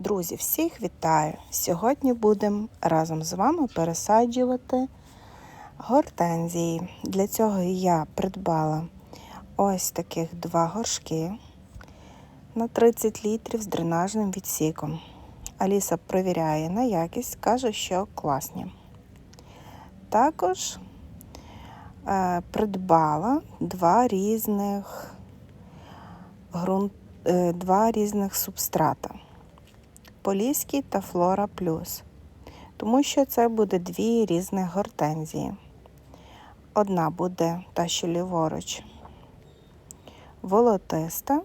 Друзі, всіх вітаю! Сьогодні будемо разом з вами пересаджувати гортензії. Для цього я придбала ось таких два горшки на 30 літрів з дренажним відсіком. Аліса перевіряє на якість, каже, що класні. Також е, придбала два різних ґрунт, е, два різних субстрата. Поліський та Флора Плюс, тому що це буде дві різних гортензії. Одна буде та, що ліворуч, волотиста,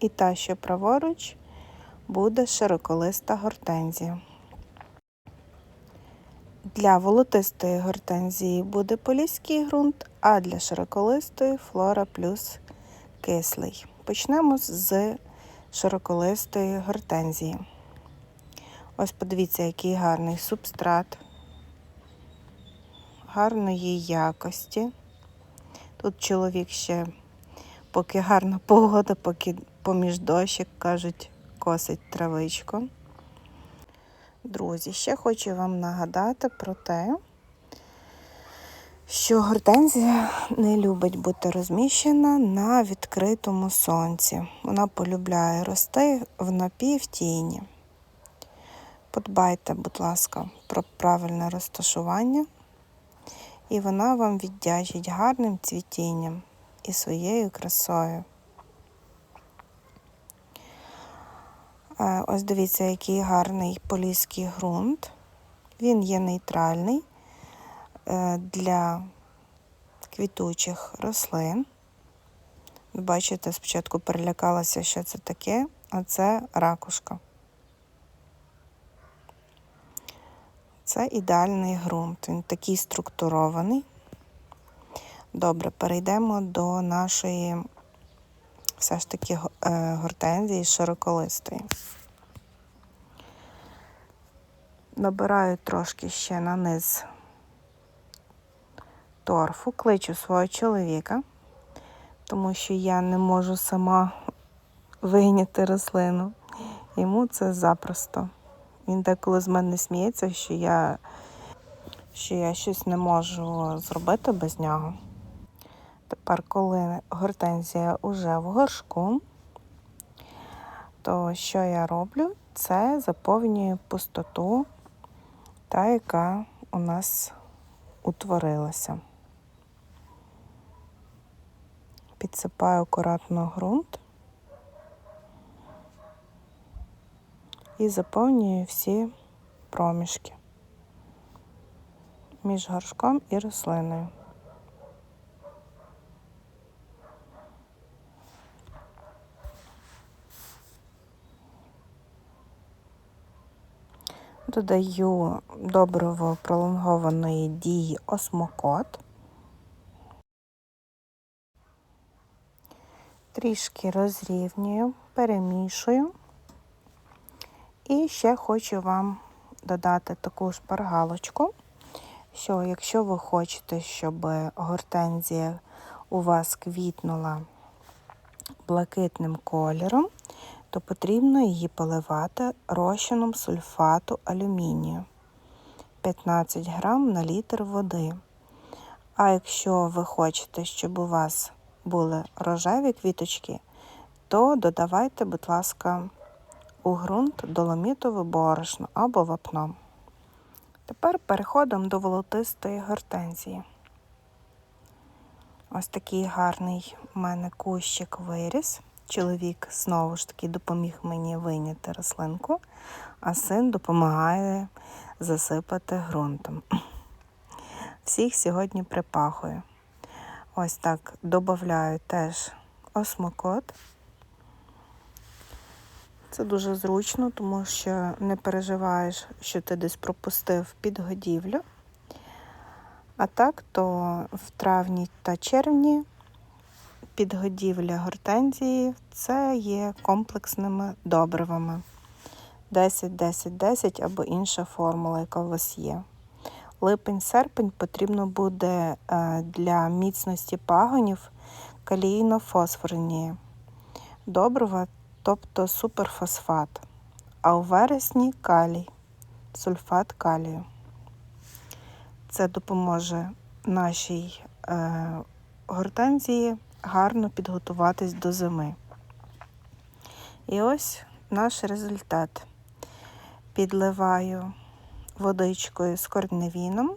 і та, що праворуч, буде широколиста гортензія. Для волотистої гортензії буде поліський ґрунт, а для широколистої флора плюс кислий. Почнемо з широколистої гортензії. Ось подивіться, який гарний субстрат, гарної якості. Тут чоловік ще, поки гарна погода, поки поміж дощик, кажуть, косить травичку. Друзі, ще хочу вам нагадати про те, що гортензія не любить бути розміщена на відкритому сонці. Вона полюбляє рости в напівтіні. Подбайте, будь ласка, про правильне розташування, і вона вам віддячить гарним цвітінням і своєю красою. Ось дивіться, який гарний поліський ґрунт. Він є нейтральний е, для квітучих рослин. Бачите, спочатку перелякалася, що це таке, а це ракушка. Це ідеальний ґрунт, він такий структурований. Добре, перейдемо до нашої все ж таки е, гортензії широколистої. Набираю трошки ще на низ торфу, кличу свого чоловіка, тому що я не можу сама вийняти рослину. Йому це запросто. Він деколи з мене сміється, що я що я щось не можу зробити без нього. Тепер, коли гортензія вже в горшку, то що я роблю? Це заповнюю пустоту, та, яка у нас утворилася. Підсипаю акуратно ґрунт і заповнюю всі проміжки між горшком і рослиною. Додаю добриво пролонгованої дії осмокот. Трішки розрівнюю, перемішую. І ще хочу вам додати таку шпаргалочку, що якщо ви хочете, щоб гортензія у вас квітнула блакитним кольором, то потрібно її поливати розчином сульфату алюмінію 15 грам на літр води. А якщо ви хочете, щоб у вас були рожеві квіточки, то додавайте, будь ласка, у ґрунт доломітове борошно або вапно. Тепер переходимо до волотистої гортензії. Ось такий гарний у мене кущик виріс. Чоловік знову ж таки допоміг мені вийняти рослинку, а син допомагає засипати ґрунтом. Всіх сьогодні припахую. Ось так додаю теж осмокот. Це дуже зручно, тому що не переживаєш, що ти десь пропустив підгодівлю. А так, то в травні та червні підгодівля гортензії це є комплексними добривами. 10-10-10 або інша формула, яка у вас є. Липень-серпень потрібно буде е, для міцності пагонів калійно-фосфорні добрива, тобто суперфосфат. а у вересні калій, сульфат калію. Це допоможе нашій е, гортензії гарно підготуватись до зими. І ось наш результат. Підливаю водичкою з корневіном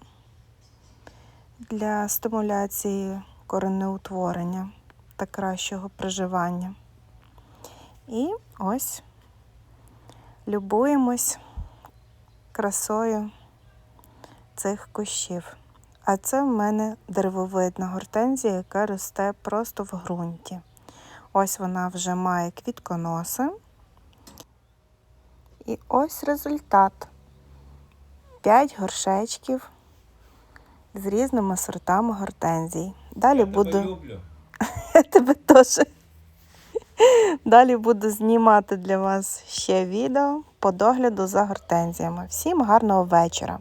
для стимуляції коренеутворення та кращого проживання. І ось любуємось красою цих кущів. А це в мене деревовидна гортензія, яка росте просто в ґрунті. Ось вона вже має квітконоси. І ось результат. 5 горшечків з різними сортами гортензій. Далі Я буду. тебе люблю. Я тебе теж. Далі буду знімати для вас ще відео по догляду за гортензіями. Всім гарного вечора!